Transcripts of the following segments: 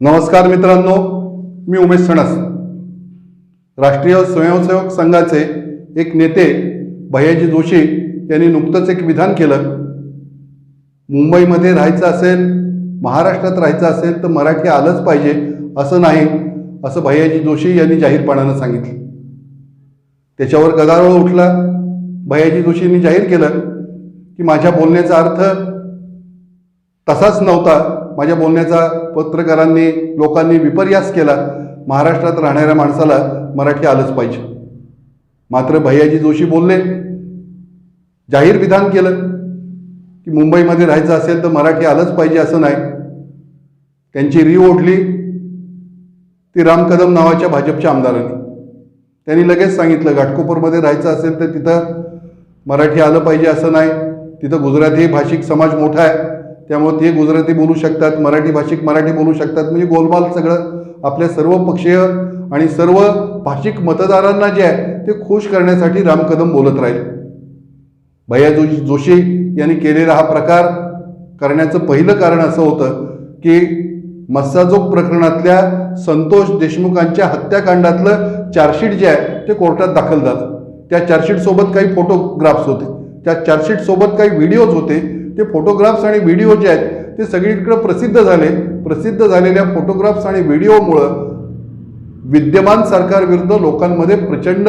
नमस्कार मित्रांनो मी उमेश सणस. राष्ट्रीय स्वयंसेवक संघाचे एक नेते भैयाजी जोशी यांनी नुकतंच एक विधान केलं. मुंबईमध्ये राहायचं असेल महाराष्ट्रात राहायचं असेल तर मराठी आलंच पाहिजे असं नाही असं भैयाजी जोशी यांनी जाहीरपणानं सांगितलं. त्याच्यावर गदारोळ उठला. भैयाजी जोशींनी जाहीर केलं की माझ्या बोलण्याचा अर्थ तसाच नव्हता. माझ्या बोलण्याचा पत्रकारांनी लोकांनी विपर्यास केला. महाराष्ट्रात राहणाऱ्या माणसाला मराठी आलंच पाहिजे. मात्र भैयाजी जोशी बोलले जाहीर विधान केलं. की मुंबईमध्ये राहायचं असेल तर मराठी आलंच पाहिजे असं नाही. त्यांची री ओढली ती राम कदम नावाच्या भाजपच्या आमदारांनी. त्यांनी लगेच सांगितलं घाटकोपरमध्ये राहायचं असेल तर तिथं मराठी आलं पाहिजे असं नाही. तिथं गुजराती भाषिक समाज मोठा आहे. त्यामुळे ते गुजराती बोलू शकतात मराठी भाषिक मराठी बोलू शकतात. म्हणजे गोलमाल सगळं आपल्या सर्व पक्षीय आणि सर्व भाषिक मतदारांना जे आहे ते खुश करण्यासाठी राम कदम बोलत राहील. भैया जोशी जोशी यांनी केलेला हा प्रकार करण्याचं पहिलं कारण असं होतं की मस्साजोग प्रकरणातल्या संतोष देशमुखांच्या हत्याकांडातलं चार्जशीट जे आहे ते कोर्टात दाखल झालं. त्या चार्जशीटसोबत काही फोटोग्राफ्स होते. त्या चार्जशीटसोबत काही व्हिडिओज होते. ते फोटोग्राफ्स आणि व्हिडिओ जे आहेत ते सगळीकडे प्रसिद्ध झाले प्रसिद्ध झालेल्या फोटोग्राफ्स आणि व्हिडिओमुळं विद्यमान सरकारविरुद्ध लोकांमध्ये प्रचंड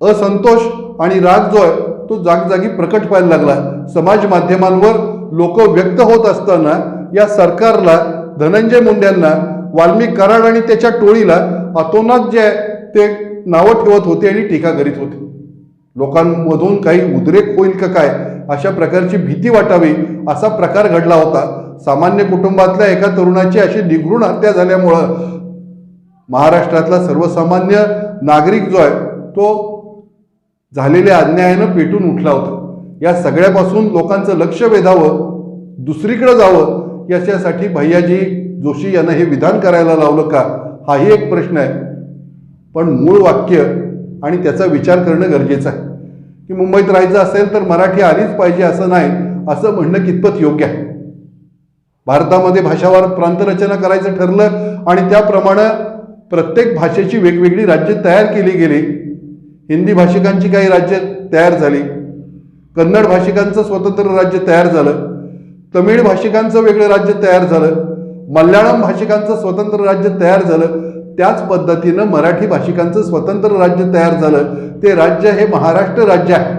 असंतोष आणि राग जो आहे तो जागजागी प्रकट व्हायला लागला. समाज माध्यमांवर लोक व्यक्त होत असताना या सरकारला धनंजय मुंड्यांना वाल्मिक कराड आणि त्याच्या टोळीला अतोनात जे आहे ते नावं ठेवत होते आणि टीका करीत होते. लोकांमधून काही उद्रेक होईल का काय अशा प्रकारची भीती वाटावी असा प्रकार घडला होता. सामान्य कुटुंबातल्या एका तरुणाची अशी निघृण हत्या झाल्यामुळं महाराष्ट्रातला सर्वसामान्य नागरिक जो आहे तो झालेल्या अन्यायानं पेटून उठला होता. या सगळ्यापासून लोकांचं लक्ष वेधावं दुसरीकडे जावं याच्यासाठी भैयाजी जोशी यांना हे विधान करायला लावलं का? हाही एक प्रश्न आहे. पण मूळ वाक्य आणि त्याचा विचार करणं गरजेचं आहे. की मुंबईत राहायचं असेल तर मराठी आलीच पाहिजे असं नाही असं म्हणणं कितपत योग्य आहे? भारतामध्ये भाषावार प्रांतरचना करायचं ठरलं आणि त्याप्रमाणे प्रत्येक भाषेची वेगवेगळी राज्य तयार केली गेली. हिंदी भाषिकांची काही राज्य तयार झाली. कन्नड भाषिकांचं स्वतंत्र राज्य तयार झालं. तमिळ भाषिकांचं वेगळं राज्य तयार झालं. मल्याळम भाषिकांचं स्वतंत्र राज्य तयार झालं. त्याच पद्धतीनं मराठी भाषिकांचं स्वतंत्र राज्य तयार झालं. ते राज्य हे महाराष्ट्र राज्य आहे.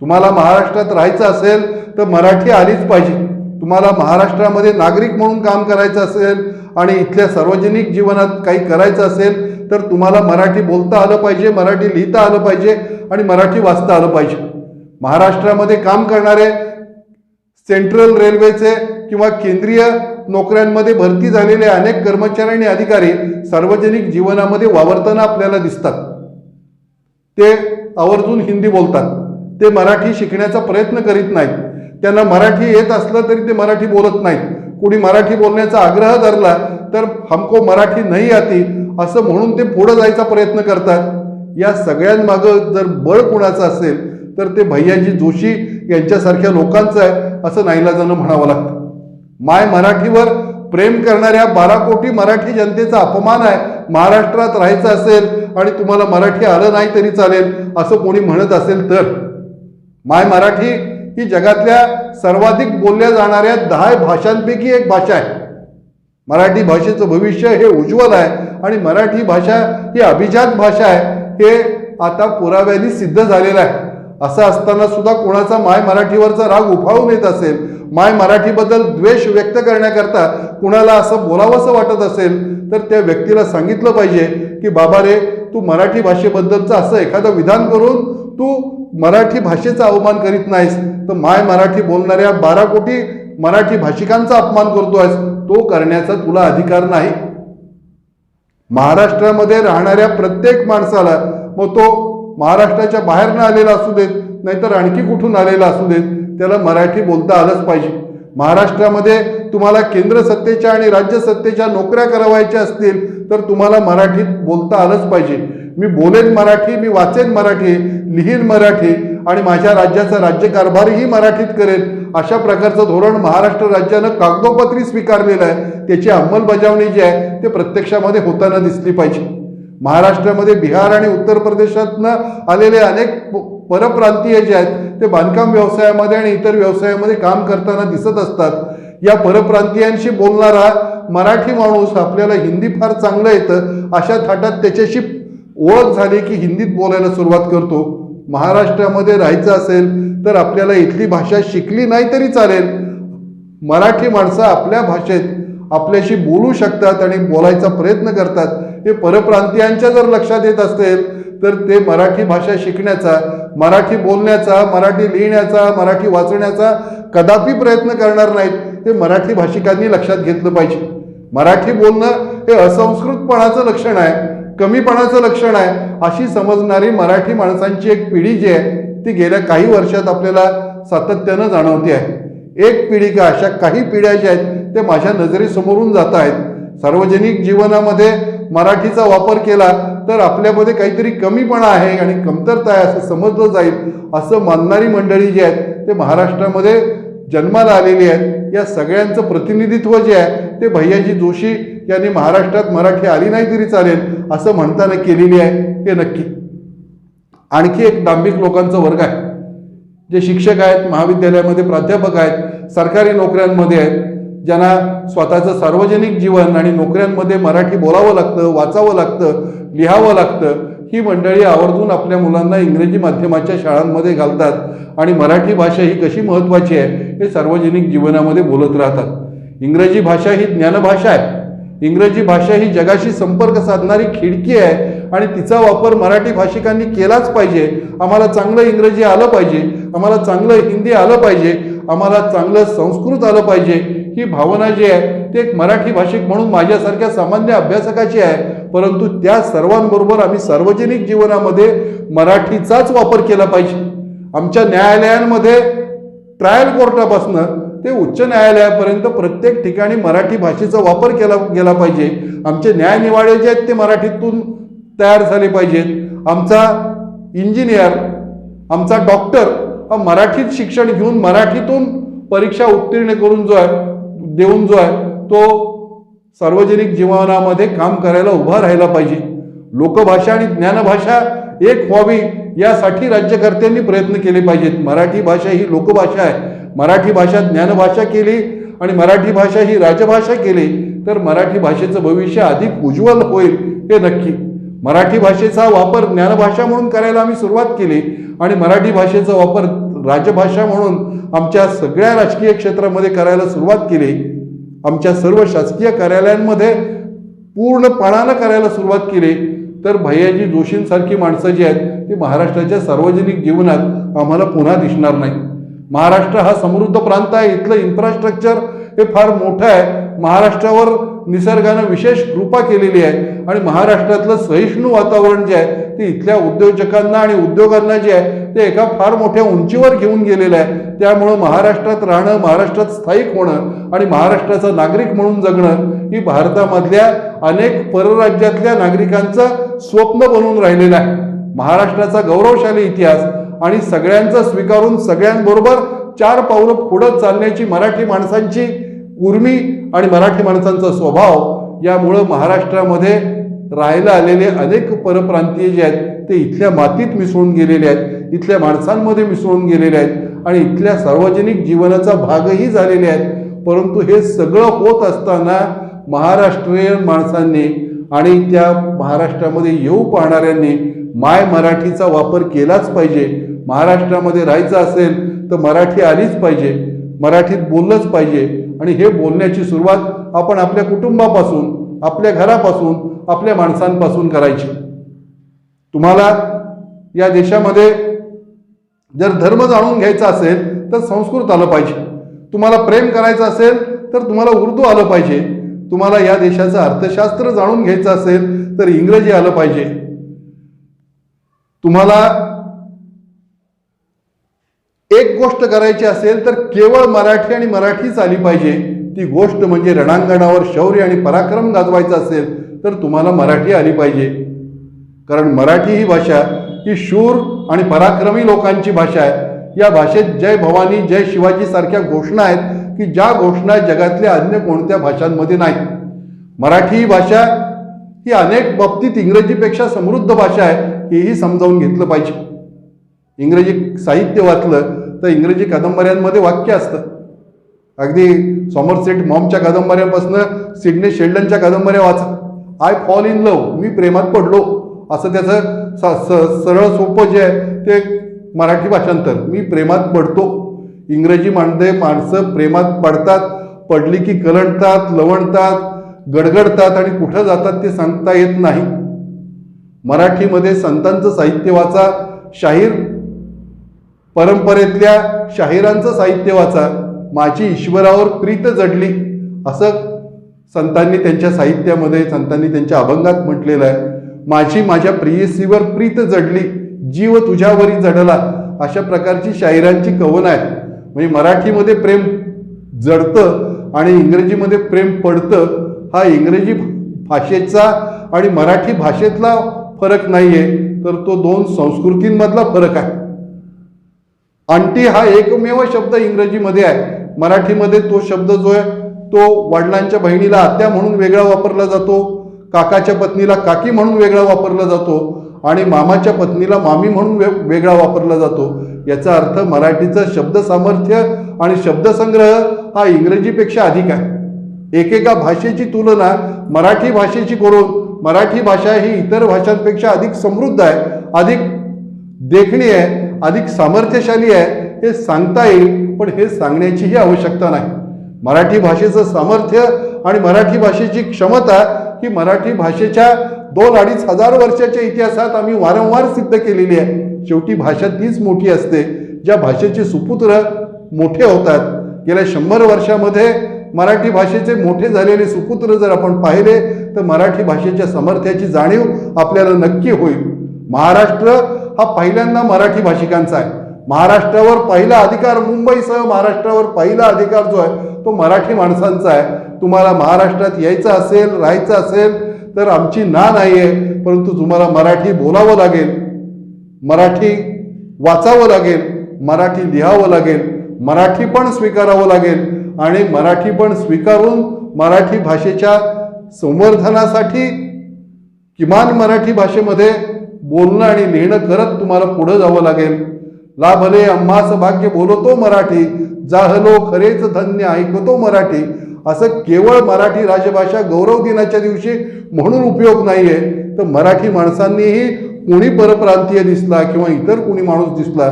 तुम्हाला महाराष्ट्रात राहायचं असेल तर मराठी आलीच पाहिजे. तुम्हाला महाराष्ट्रामध्ये नागरिक म्हणून काम करायचं असेल आणि इथल्या सार्वजनिक जीवनात काही करायचं असेल तर तुम्हाला मराठी बोलता आलं पाहिजे मराठी लिहिता आलं पाहिजे आणि मराठी वाचता आलं पाहिजे. महाराष्ट्रामध्ये काम करणारे सेंट्रल रेल्वेचे किंवा केंद्रीय नोकऱ्यांमध्ये भरती झालेले अनेक कर्मचारी आणि अधिकारी सार्वजनिक जीवनामध्ये वावरताना आपल्याला दिसतात. ते आवर्जून हिंदी बोलतात. ते मराठी शिकण्याचा प्रयत्न करीत नाहीत. त्यांना मराठी येत असलं तरी ते मराठी बोलत नाहीत. कोणी मराठी बोलण्याचा आग्रह धरला तर हमको मराठी नाही आती असं म्हणून ते पुढं जायचा प्रयत्न करतात. या सगळ्यांमागं जर बळ कुणाचं असेल तर ते भैयाजी जोशी यांच्यासारख्या लोकांचं आहे असं नाईलाजानं म्हणावं लागतं. माय मराठीवर प्रेम करणाऱ्या बारा कोटी मराठी जनतेचा अपमान आहे. महाराष्ट्रात राहायचं असेल आणि तुम्हाला मराठी आलं नाही तरी चालेल असं कोणी म्हणत असेल तर. माय मराठी ही जगातल्या सर्वाधिक बोलल्या जाणाऱ्या दहा भाषांपैकी एक भाषा आहे. मराठी भाषेचं भविष्य हे उज्ज्वल आहे आणि मराठी भाषा ही अभिजात भाषा आहे. हे आता पुराव्याने सिद्ध झालेलं आहे. असं असताना सुद्धा कोणाचा माय मराठीवरचा राग उफाळून येत असेल माय मराठीबद्दल द्वेष व्यक्त करण्याकरता कुणाला असं बोलावंसं वाटत असेल तर त्या व्यक्तीला सांगितलं पाहिजे की बाबा रे तू मराठी भाषेबद्दलचं असं एखादं विधान करून तू मराठी भाषेचा अवमान करीत नाहीस तर माय मराठी बोलणाऱ्या बारा कोटी मराठी भाषिकांचा अपमान करतोयस तो करण्याचा तुला अधिकार नाही. महाराष्ट्रामध्ये राहणाऱ्या प्रत्येक माणसाला मग तो महाराष्ट्राच्या बाहेरनं आलेला असू देत नाहीतर आणखी कुठून आलेला असू देत त्याला मराठी बोलता आलंच पाहिजे. महाराष्ट्रामध्ये तुम्हाला केंद्र सत्तेच्या आणि राज्य सत्तेच्या नोकऱ्या करावायच्या असतील तर तुम्हाला मराठीत बोलता आलंच पाहिजे. मी बोलेन मराठी मी वाचेन मराठी लिहीन मराठी आणि माझ्या राज्याचा राज्यकारभारही मराठीत करेन. अशा प्रकारचं धोरण महाराष्ट्र राज्यानं कागदोपत्री स्वीकारलेलं आहे. त्याची अंमलबजावणी जी आहे ते प्रत्यक्षामध्ये होताना दिसली पाहिजे. महाराष्ट्रामध्ये बिहार आणि उत्तर प्रदेशातनं आलेले अनेक परप्रांतीय जे आहेत ते बांधकाम व्यवसायामध्ये आणि इतर व्यवसायामध्ये काम करताना दिसत असतात. या परप्रांतीयांशी बोलणारा मराठी माणूस आपल्याला हिंदी फार चांगलं येतं अशा थाटात त्याच्याशी ओळख झाली की हिंदीत बोलायला सुरुवात करतो. महाराष्ट्रामध्ये राहायचं असेल तर आपल्याला इथली भाषा शिकली नाही तरी चालेल. मराठी माणसं आपल्या भाषेत आपल्याशी बोलू शकतात आणि बोलायचा प्रयत्न करतात. हे परप्रांतीयांच्या जर लक्षात येत असेल तर ते मराठी भाषा शिकण्याचा मराठी बोलण्याचा मराठी लिहिण्याचा मराठी वाचण्याचा कदापि प्रयत्न करणार नाहीत ते मराठी भाषिकांनी लक्षात घेतलं पाहिजे. मराठी बोलणं हे असंस्कृतपणाचं लक्षण आहे कमीपणाचं लक्षण आहे अशी समजणारी मराठी माणसांची एक पिढी जी आहे ती गेल्या काही वर्षात आपल्याला सातत्यानं जाणवते आहे. एक पिढी का अशा काही पिढ्या ज्या आहेत त्या माझ्या नजरेसमोरून जात आहेत. सार्वजनिक जीवनामध्ये मराठीचा वापर केला तर आपल्यामध्ये काहीतरी कमीपणा आहे आणि कमतरता आहे असं समजलं जाईल असं मानणारी मंडळी जी आहेत ते महाराष्ट्रामध्ये जन्माला आलेली आहेत. या सगळ्यांचं प्रतिनिधित्व जे आहे ते भैयाजी जोशी यांनी महाराष्ट्रात मराठी आली नाही तरी चालेल असं म्हणताना केलेली आहे हे नक्की. आणखी एक डांबिक लोकांचा वर्ग आहे. जे शिक्षक आहेत महाविद्यालयामध्ये प्राध्यापक आहेत सरकारी नोकऱ्यांमध्ये आहेत ज्यांना स्वतःचं सार्वजनिक जीवन आणि नोकऱ्यांमध्ये मराठी बोलावं लागतं वाचावं लागतं लिहावं लागतं ही मंडळी आवर्जून आपल्या मुलांना इंग्रजी माध्यमाच्या शाळांमध्ये घालतात आणि मराठी भाषा ही कशी महत्त्वाची आहे हे सार्वजनिक जीवनामध्ये बोलत राहतात. इंग्रजी भाषा ही ज्ञानभाषा आहे. इंग्रजी भाषा ही जगाशी संपर्क साधणारी खिडकी आहे. आणि तिचा वापर मराठी भाषिकांनी केलाच पाहिजे. आम्हाला चांगलं इंग्रजी आलं पाहिजे. आम्हाला चांगलं हिंदी आलं पाहिजे. आम्हाला चांगलं संस्कृत आलं पाहिजे. ही भावना जी आहे ती एक मराठी भाषिक म्हणून माझ्यासारख्या सामान्य अभ्यासकाची आहे. परंतु त्या सर्वांबरोबर आम्ही सार्वजनिक जीवनामध्ये मराठीचाच वापर केला पाहिजे. आमच्या न्यायालयांमध्ये ट्रायल कोर्टापासनं ते उच्च न्यायालयापर्यंत प्रत्येक ठिकाणी मराठी भाषेचा वापर केला गेला पाहिजे. आमचे न्यायनिवाडे जे आहेत ते मराठीतून तयार झाले पाहिजेत. आमचा इंजिनियर आमचा डॉक्टर हा मराठीत शिक्षण घेऊन मराठीतून परीक्षा उत्तीर्ण करून जो आहे देऊन जो आहे तो सार्वजनिक जीवनामध्ये काम करायला उभा राहायला पाहिजे. लोकभाषा आणि ज्ञानभाषा एक व्हावी यासाठी राज्यकर्त्यांनी प्रयत्न केले पाहिजेत. मराठी भाषा ही लोकभाषा आहे. मराठी भाषा ज्ञानभाषा केली आणि मराठी भाषा ही राजभाषा केली तर मराठी भाषेचं भविष्य अधिक उज्ज्वल होईल हे नक्की. मराठी भाषेचा वापर ज्ञानभाषा म्हणून करायला आम्ही सुरुवात केली आणि मराठी भाषेचा वापर राजभाषा म्हणून आमच्या सगळ्या राजकीय क्षेत्रामध्ये करायला सुरुवात केली. आमच्या सर्व शासकीय कार्यालयांमध्ये पूर्णपणानं करायला सुरुवात केली. तर भैयाजी जोशींसारखी माणसं जी आहेत ती महाराष्ट्राच्या सार्वजनिक जीवनात आम्हाला पुन्हा दिसणार नाही महाराष्ट्र हा समृद्ध प्रांत आहे. इथलं इन्फ्रास्ट्रक्चर हे फार मोठं आहे. महाराष्ट्रावर निसर्गानं विशेष कृपा केलेली आहे. आणि महाराष्ट्रातलं सहिष्णू वातावरण जे आहे ते इथल्या उद्योजकांना आणि उद्योगांना जे आहे ते एका फार मोठ्या उंचीवर घेऊन गेलेलं आहे. त्यामुळं महाराष्ट्रात राहणं महाराष्ट्रात स्थायिक होणं आणि महाराष्ट्राचा नागरिक म्हणून जगणं ही भारतामधल्या अनेक परराज्यातल्या नागरिकांचं स्वप्न बनून राहिलेलं आहे. महाराष्ट्राचा गौरवशाली इतिहास आणि सगळ्यांचा स्वीकारून सगळ्यांबरोबर चार पावलं पुढं चालण्याची मराठी माणसांची उर्मी आणि मराठी माणसांचा स्वभाव यामुळं महाराष्ट्रामध्ये राहायला आलेले अनेक परप्रांतीय जे आहेत ते इथल्या मातीत मिसळून गेलेले आहेत इथल्या माणसांमध्ये मिसळून गेलेले आहेत आणि इथल्या सार्वजनिक जीवनाचा भागही झालेले आहेत. परंतु हे सगळं होत असताना महाराष्ट्रीयन माणसांनी आणि त्या महाराष्ट्रामध्ये येऊ पाहणाऱ्यांनी माय मराठीचा वापर केलाच पाहिजे. महाराष्ट्रामध्ये राहायचं असेल तर मराठी आलीच पाहिजे. मराठीत बोललंच पाहिजे. आणि हे बोलण्याची सुरुवात आपण आपल्या कुटुंबापासून आपल्या घरापासून आपल्या माणसांपासून करायची. तुम्हाला या देशामध्ये जर धर्म जाणून घ्यायचा असेल तर संस्कृत आलं पाहिजे. तुम्हाला प्रेम करायचं असेल तर तुम्हाला उर्दू आलं पाहिजे. तुम्हाला या देशाचं अर्थशास्त्र जाणून घ्यायचं असेल तर इंग्रजी आलं पाहिजे. तुम्हाला एक गोष्ट करायची असेल तर केवळ मराठी आणि मराठीच आली पाहिजे. ती गोष्ट म्हणजे रणांगणावर शौर्य आणि पराक्रम गाजवायचा असेल तर तुम्हाला मराठी आली पाहिजे. कारण मराठी ही भाषा ही शूर आणि पराक्रमी लोकांची भाषा आहे. या भाषेत जय भवानी जय शिवाजी सारख्या घोषणा आहेत की ज्या घोषणा जगातल्या अन्य कोणत्या भाषांमध्ये नाहीत. मराठी ही भाषा ही अनेक बाबतीत इंग्रजीपेक्षा समृद्ध भाषा आहे हेही समजावून घेतलं पाहिजे. इंग्रजी साहित्य वाचलं तर इंग्रजी कादंबऱ्यांमध्ये वाक्य असतं. अगदी सॉमरसेट मॉमच्या कादंबऱ्यांपासून सिडने शेल्डनच्या कादंबऱ्या वाचा. आय फॉल इन लव मी प्रेमात पडलो. असं त्याचं स स- सरळ सोपं जे आहे ते मराठी भाषांतर. मी प्रेमात पडतो. इंग्रजीमध्ये माणसं प्रेमात पडतात पडली की कलंडतात लवणतात गडगडतात आणि कुठं जातात ते सांगता येत नाही. मराठीमध्ये संतांचं साहित्य वाचा शाहीर परंपरेतल्या शाहिरांचं साहित्य वाचा. माझी ईश्वरावर प्रीत जडली. असं संतांनी त्यांच्या साहित्यामध्ये संतांनी त्यांच्या अभंगात म्हटलेलं आहे. माझी माझ्या प्रियसीवर प्रीत जडली. जीव तुझ्यावरी जडला. अशा प्रकारची शाहिरांची कवन आहे म्हणजे मराठीमध्ये प्रेम जडतं आणि इंग्रजीमध्ये प्रेम पडतं हा इंग्रजी भाषेचा आणि मराठी भाषेतला फरक नाही आहे तर तो दोन संस्कृतींमधला फरक आहे. आंटी हा एकमेव शब्द इंग्रजीमध्ये आहे. मराठीमध्ये तो शब्द जो आहे तो वडिलांच्या बहिणीला आत्या म्हणून वेगळा वापरला जातो काकाच्या पत्नीला काकी म्हणून वेगळा वापरला जातो आणि मामाच्या पत्नीला मामी म्हणून वे वेगळा वापरला जातो. याचा अर्थ मराठीचं शब्द सामर्थ्य आणि शब्दसंग्रह हा इंग्रजीपेक्षा अधिक आहे. एकेका भाषेची तुलना मराठी भाषेची करून मराठी भाषा ही इतर भाषांपेक्षा अधिक समृद्ध आहे अधिक देखणी आहे अधिक सामर्थ्यशाली आहे हे सांगता येईल पण हे सांगण्याचीही आवश्यकता नाही. मराठी भाषेचं सामर्थ्य आणि मराठी भाषेची क्षमता ही मराठी भाषेच्या दोन अडीच हजार वर्षाच्या इतिहासात आम्ही वारंवार सिद्ध केलेली आहे. शेवटी भाषा तीच मोठी असते ज्या भाषेचे सुपुत्र मोठे होतात. गेल्या शंभर वर्षामध्ये मराठी भाषेचे मोठे झालेले सुपुत्र जर आपण पाहिले तर मराठी भाषेच्या सामर्थ्याची जाणीव आपल्याला नक्की होईल. महाराष्ट्र हा पहिल्यांदा मराठी भाषिकांचा आहे. महाराष्ट्रावर पहिला अधिकार मुंबईसह महाराष्ट्रावर पहिला अधिकार जो आहे तो मराठी माणसांचा आहे. तुम्हाला महाराष्ट्रात यायचं असेल राहायचं असेल तर आमची ना नाही आहे परंतु तुम्हाला मराठी बोलावं लागेल. मराठी वाचावं लागेल मराठी लिहावं लागेल मराठी पण स्वीकारावं लागेल आणि मराठी पण स्वीकारून मराठी भाषेच्या संवर्धनासाठी किमान मराठी भाषेमध्ये बोलणं आणि लिहिणं करत तुम्हाला पुढं जावं लागेल. लाभले आम्हास भाग्य बोलतो मराठी जाहलो खरेच धन्य ऐकतो मराठी. असं केवळ मराठी राजभाषा गौरव दिनाच्या दिवशी म्हणून उपयोग नाहीये. तर मराठी माणसांनीही कुणी परप्रांतीय दिसला किंवा इतर कुणी माणूस दिसला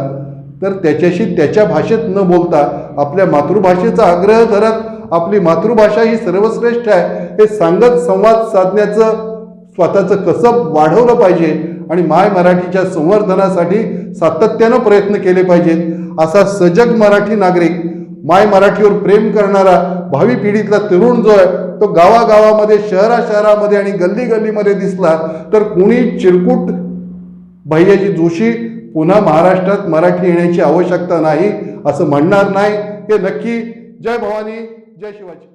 तर त्याच्याशी त्याच्या भाषेत न बोलता आपल्या मातृभाषेचा आग्रह धरत आपली मातृभाषा ही सर्वश्रेष्ठ आहे हे सांगत संवाद साधण्याचं स्वतःचं कसब वाढवलं पाहिजे आणि माय मराठीच्या संवर्धनासाठी सातत्यानं प्रयत्न केले पाहिजेत. असा सजग मराठी नागरिक माय मराठीवर प्रेम करणारा भावी पिढीतला तरुण जो आहे तो गावागावामध्ये शहरा शहरामध्ये आणि गल्ली गल्लीमध्ये दिसला तर कुणी चिरकुट भैयाजी जोशी पुन्हा महाराष्ट्रात मराठी येण्याची आवश्यकता नाही असं म्हणणार नाही. हे नक्की. जय भवानी जय शिवाजी.